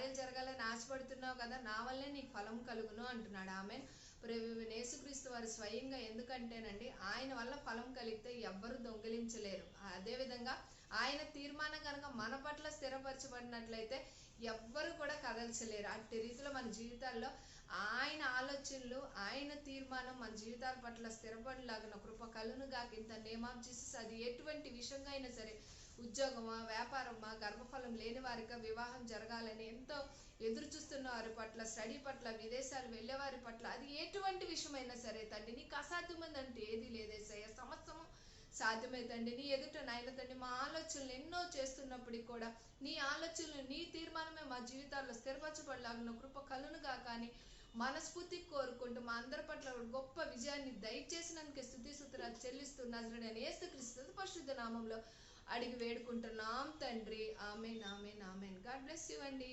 కార్యాలు జరగాలని ఆశపడుతున్నావు కదా నా వల్లే నీకు ఫలం కలుగును అంటున్నాడు ఆమె. యేసుక్రీస్తు వారు స్వయంగా ఎందుకంటేనండి ఆయన వల్ల ఫలం కలిగితే ఎవ్వరు దొంగిలించలేరు. అదేవిధంగా ఆయన తీర్మానం కనుక మన పట్ల స్థిరపరచబడినట్లయితే ఎవ్వరు కూడా కదల్చలేరు. అట్టి రీతిలో మన జీవితాల్లో ఆయన ఆలోచనలు ఆయన తీర్మానం మన జీవితాల పట్ల స్థిరపడిలాగిన కృప కలును గాక ఇంత నేమ్ ఆఫ్ జీసస్ అది ఎటువంటి విషయంగా అయినా సరే ఉద్యోగమా వ్యాపారమా గర్భఫలం లేని వారిగా వివాహం జరగాలని ఎంతో ఎదురు చూస్తున్న వారి పట్ల స్టడీ పట్ల విదేశాలు వెళ్ళేవారి పట్ల అది ఎటువంటి విషయమైనా సరే తండ్రి నీకు అసాధ్యమైందంటే ఏది లేదేసయ్య సమస్తము సాధ్యమే తండ్రి. నీ ఎదుట నాయన తండ్రి మా ఆలోచనలు ఎన్నో చేస్తున్నప్పటికి కూడా నీ ఆలోచనలు నీ తీర్మానమే మా జీవితాల్లో స్థిరపరచబడలాగిన కృప కలునుగా కానీ మనస్ఫూర్తి కోరుకుంటూ మా అందరి పట్ల గొప్ప విజయాన్ని దయచేసినందుకే స్థుతి సుతురాలు చెల్లిస్తూ నజరడని ఏసుక్రీస్తు పరిశుద్ధ నామంలో అడిగి వేడుకుంటున్నాం తండ్రి. Amen amen amen. God bless you అండి.